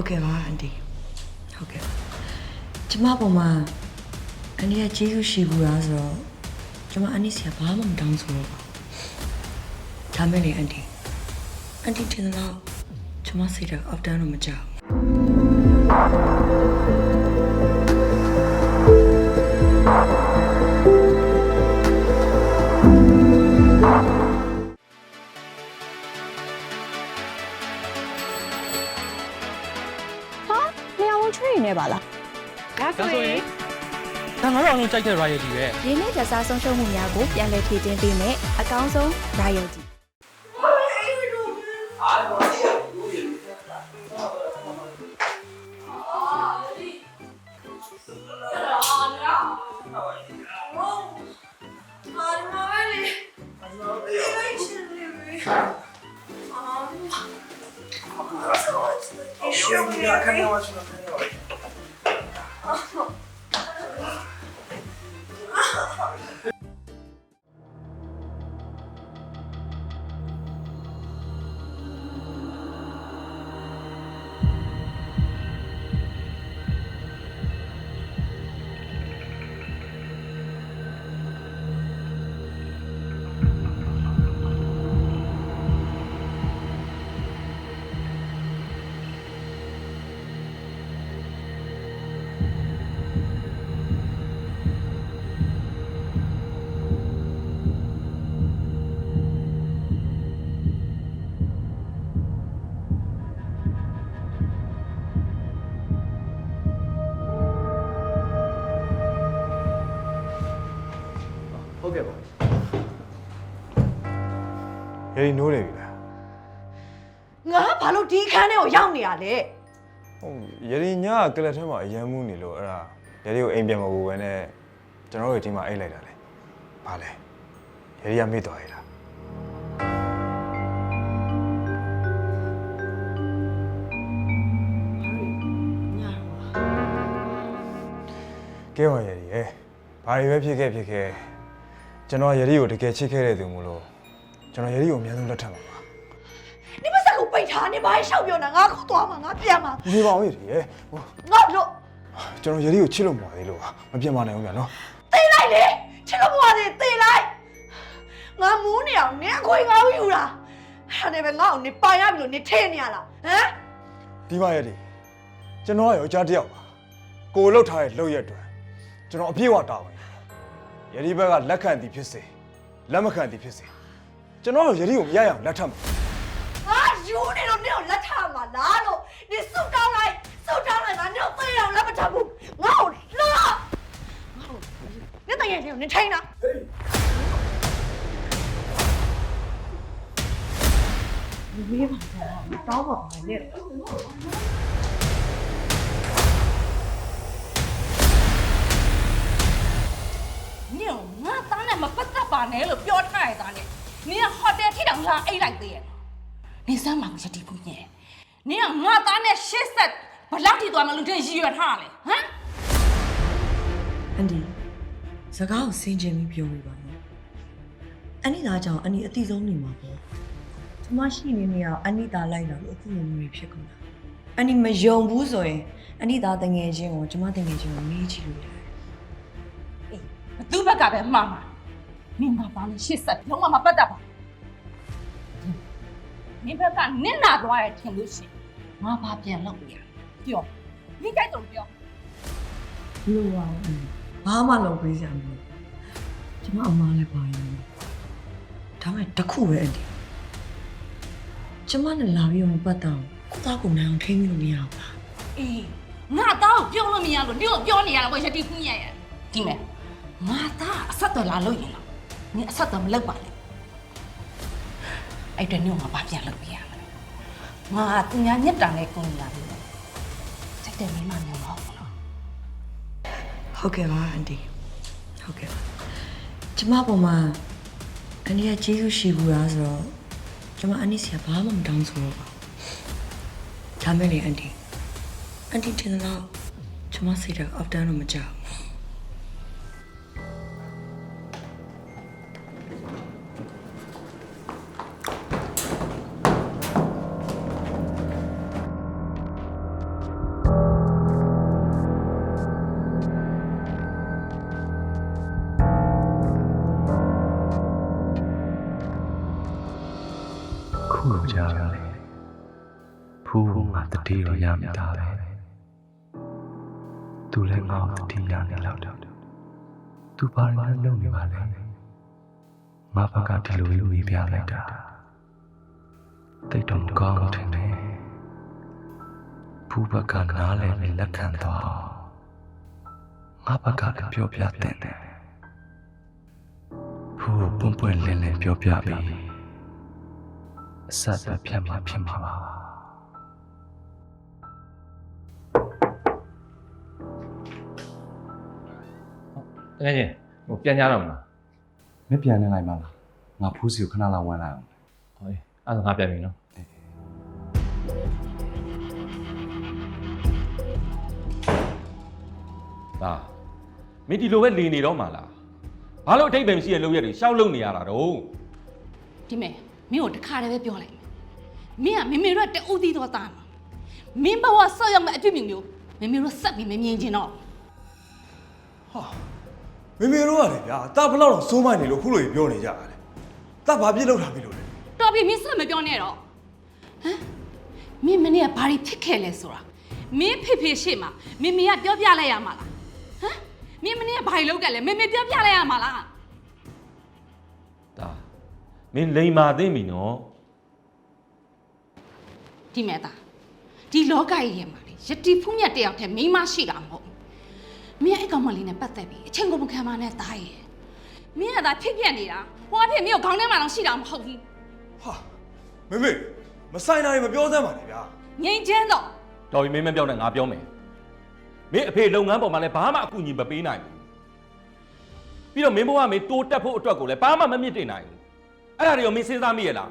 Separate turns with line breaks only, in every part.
ဟုတ်ကဲ့ပါအန်တီဟုတ်ကဲ့ကျမပုံမှာအန်တီကကျေးဇူးရှိဘူးလားဆိုတော့ကျမအန်တီဆရာဘာမှမတောင်းဆိုတော့ပါဒါမဲ့လေအန်တီအန်တီတင်တော့ကျမစိတ်တော့အောက်တန်းတော့မကြောက်ဘူး
ဆိုရင်ဒါငါတို့အောင်လုံးကြိုက်တဲ့ royalty ပဲ
ရင်းနှီးကြစားဆုံးရှုံးမှုများကိုပြန်လည်ဖြည့်တင်းပေးမယ်အကောင်းဆုံး royalty
ဟုတ်ကဲ့ ရေဒီနိုးနေပြီလား
ငါဘာလို့ဒီခန်းထဲကိုရောက်နေရလဲ
ဟုတ်ရေဒီညကကလပ်ထဲမှာအရန်မှုနေလို့အဲ့ဒါရေဒီကိုအိမ်ပြန်မဖို့ပဲနဲ့ကျွန်တော်တို့ဒီမှာအိတ်လိုက်တာလေဘာလဲရေဒီကမေ့သွားရလား
ညတော့
ကဲပါရေဒီရေဘာတွေပဲဖြစ်ခဲ့ဖြစ်ခဲ့ကျွန်တော်ရေဒီကိုတကယ်ချစ်ခဲ့တဲ့သူမို့လို့ ကျွန်တော်ရေဒီကိုအများဆုံးလက်ထပ်ပါပါ
နေပါစက်ကိုပိတ်ထားနေပါရှောက်ပြောနေငါခုသွားမှာငါပြန်မှာ
ဒီပါအောင်ရေဒီရေဟို
ငါတို့
ကျွန်တော်ရေဒီကိုချစ်လို့မပါသေးလို့ပါမပြတ်မနိုင်ဘူးဗျာနော်
သိလိုက်လေချစ်လို့မပါသေးသိလိုက်ငါမူးနေအောင်နင်အခွေငါ့ကိုယူတာအဲ့ဒါနဲ့ပဲငါ့ကိုနေပိုင်ရပြီလို့နေထဲနေရလားဟမ်
ဒီပါရေဒီကျွန်တော်ကယောက်ျားတစ်ယောက်ပါကိုယ်လှုပ်ထားတဲ့လှုပ်ရက်တွေကျွန်တော်အပြည့်အဝတာဝန်ရေဒီဘက်ကလက်ခံသည်ဖြစ်စေလက်မခံသည်ဖြစ်စေ ကျွန်တော်ရေဒီကိုမရရအောင်လက်ထပ်မှာ
ငါယူနေတော့နင်ကိုလက်ထမှာလားလို့နေစုတ်တောင်းလိုက်စုတ်တောင်းလိုက်ငါနင်ကိုသိအောင်လက်မထဘူးငါ့ကိုလှော့ငါ့ကိုနေတကယ်ချင်းနေထိန်တာ
နင်ငါသားနဲ့မပတ်သက်ပါနဲ့လို့ပြောထားရတာနဲ့ နင်ကဟိုတယ်ထိတောင်လာအိတ်လိုက်သေးရဲ့နင်စမ်းပါကိုရတိဘူးညဲနင်ကငါသားနဲ့ရှစ်ဆက်ဘလောက်ထိသွားမလို့တဲ့ရည်ရွယ်ထားလဲဟမ်
အန်တီစကားကိုစင်ကြင်ပြီးပြောပြပါနော်အန်တီသားကြောင့်အန်တီအတိဆုံးနေမှာပေါ့ကျမရှိနေနေအောင်အန်တီသားလိုက်လာလို့အခုလိုမျိုးဖြစ်ကုန်တာအန်တီမယုံဘူးဆိုရင်အန်တီသားတငယ်ချင်းကိုကျမတငယ်ချင်းကိုမေးကြည့်လို့ရတယ်
အေးဘသူဘက်ကပဲမှားမှာ နင်ငါသားနဲ့ရှစ်ဆက်လုံးဝမပတ်သက်ပါနင်ဘက်ကနင်နာသွားရထင်လို့ရှိရင်ငါဘာပြန်လုပ်ပြရပြောနင်ကြိုက်တော့ပြော
လို့ပါဘူးဘာမှလုပ်ပေးစရာမလိုကျမအမားလည်းပါရင်ဒါမဲ့တစ်ခုပဲအန်တီကျမနဲ့လာပြီးတော့ပတ်တော့ကိုသားကိုနိုင်အောင်ထိန်းလို့မရဘူးလား
အေးငါသားကိုပြောလို့မရလို့နင်ကိုပြောနေရတာဝယ်ရတိဘူးညဲ့ရဲ့ဒီမဲ့ငါသားအဆက်တော်လာလို့ရင်တော့ နင်အဆက်တော်မလုပ်ပါနဲ့အဲ့အတဲ့နင်ကငါဘာပြန်လုပ်ပြရမလဲငါသူများညက်တာနဲ့ကုန်လာပြီစိတ်တယ်မိမမျိုးမဟုတ်ဘူးနော်
ဟုတ်ကဲ့ပါအန်တီဟုတ်ကဲ့ပါကျမပုံမှာအန်တီကကျေးဇူးရှိဘူးလားဆိုတော့ကျမအန်တီဆရာဘာမှမတောင်းဆိုတော့ပါဒါမဲ့လေအန်တီအန်တီတင်တော့ကျမစိတ်တော့အောက်တန်းတော့မကြောက်ဘူး
ကြာလဲဖူးငါတတိရောရမိတာပဲသူလည်းငါ့ကိုတတိရနေလောက်တော့သူဘာရင်းလုံးနေပါလဲငါဘက်ကဒီလိုလိုနေပြလိုက်တာတိတ်တော့မကောင်းတယ်နဲ့ဖူးဘက်ကနားလဲပြီးလက်ခံသွားငါဘက်ကလည်းပြောပြတဲ့တယ်ဖူးကိုပွန့်ပွန့်လင်းလင်းပြောပြပြီး အဆက်ပဲဖြတ်မှာဖြစ်မှာပါ
တကယ်ချင်းဟိုပြန်ကြတော့မလား
မပြန်နေလိုက်မလားငါဖူးစီကိုခဏလောက်ဝင်လိုက်အောင်
ဟေးအဲ့ဒါငါပြန်ပြီနော်ဒါမင်းဒီလိုပဲလီနေတော့မှာလားဘာလို့အထိတ်ပင်ရှိရဲ့လုပ်ရက်တွေရှောက်လုံနေရတာတော့
ဒီမဲ့ မင်းကိုတခါတည်းပဲပြောလိုက်မယ်မင်းကမေမေတို့ကတူးသီးတော့တာမှာမင်းဘဝဆောက်ရောက်မဲ့အတွေ့အမြင်မျိုးမေမေတို့ဆက်ပြီးမမြင်ချင်တော့
ဟာမေမေတို့ကလေဗျာတာဘလောက်တော့စိုးမိုင်းနေလို့ခုလိုကြီးပြောနေကြတာလေတာဘာပြစ်လောက်တာပြီလို့လဲ
တော်ပြီမင်းဆက်မပြောနဲ့တော့ဟမ်မင်းမနေ့ကဘာတွေဖြစ်ခဲ့လဲဆိုတာမင်းဖေဖေရှေ့မှာမေမေကပြောပြလိုက်ရမှာလားဟမ်မင်းမနေ့ကဘာတွေလုပ်ခဲ့လဲမေမေပြောပြလိုက်ရမှာလား
ဒါ မင်းလိန်မာသိမ့်ပြီနော်
ဒီမဲ့သားဒီလောကကြီးထဲမှာလေယတိဖူးမြတ်တယောက်တည်းမိန်းမရှိတာမဟုတ်ဘူးမင်းအဲ့ကောင်မလေးနဲ့ပတ်သက်ပြီးအချင်းကိုမခံပါနဲ့သားရဲ့မင်းကသာဖြစ်ပြက်နေတာဟိုအဖြစ်မင်းကိုခေါင်းထဲမှာတော့ရှိတာမဟုတ်ဘူး
ဟာမေမေမဆိုင်တာတွေမပြောစမ်းပါနဲ့ဗျာ
ငိမ့်ချမ်းတော့
တော်ပြီမင်းမပြောနဲ့ငါပြောမယ်မင်းအဖေလုပ်ငန်းပေါ်မှာလည်းဘာမှအကူအညီမပေးနိုင်ဘူးပြီးတော့မင်းဘဝမင်းတိုးတက်ဖို့အတွက်ကိုလည်းဘာမှမမြင့်တင်နိုင်ဘူး အဲ့ဒါတွေရောမင်းစဉ်းစားမိရလား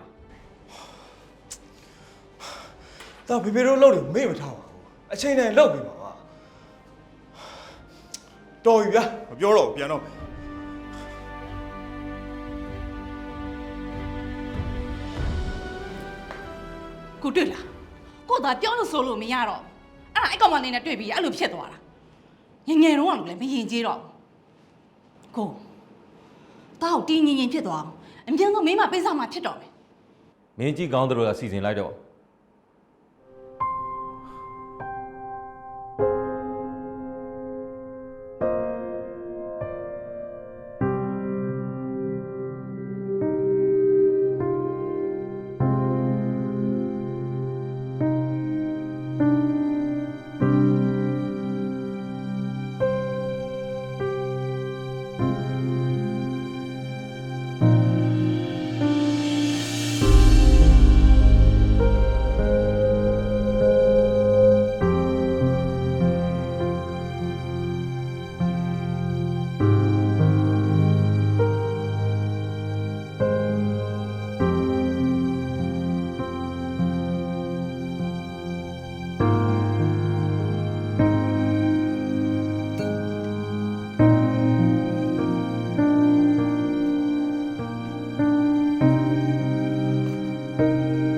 တာဖေဖေတို့လုပ်တယ်မေ့မထားပါဘူးအချိန်တိုင်းလုပ်ပြီးပါပါတော်ပြီဗျာမပြောတော့ဘူးပြန်တော့မယ်
ကိုတွေ့လားကိုသာပြောလို့ဆိုလို့မရတော့ဘူးအဲ့ဒါအဲ့ကောင်မလေးနဲ့တွေ့ပြီးအဲ့လိုဖြစ်သွားတာငယ်ငယ်တော့ကလည်းမရင်ကျေးတော့ဘူးကိုတောက်တင်းငင်ငင်ဖြစ်သွားအောင် အမြင်ဆုံးမိမပေးစားမှဖြစ်တော့မယ်
မင်းကြီးကောင်းတို့ကစီစဉ်လိုက်တော့ you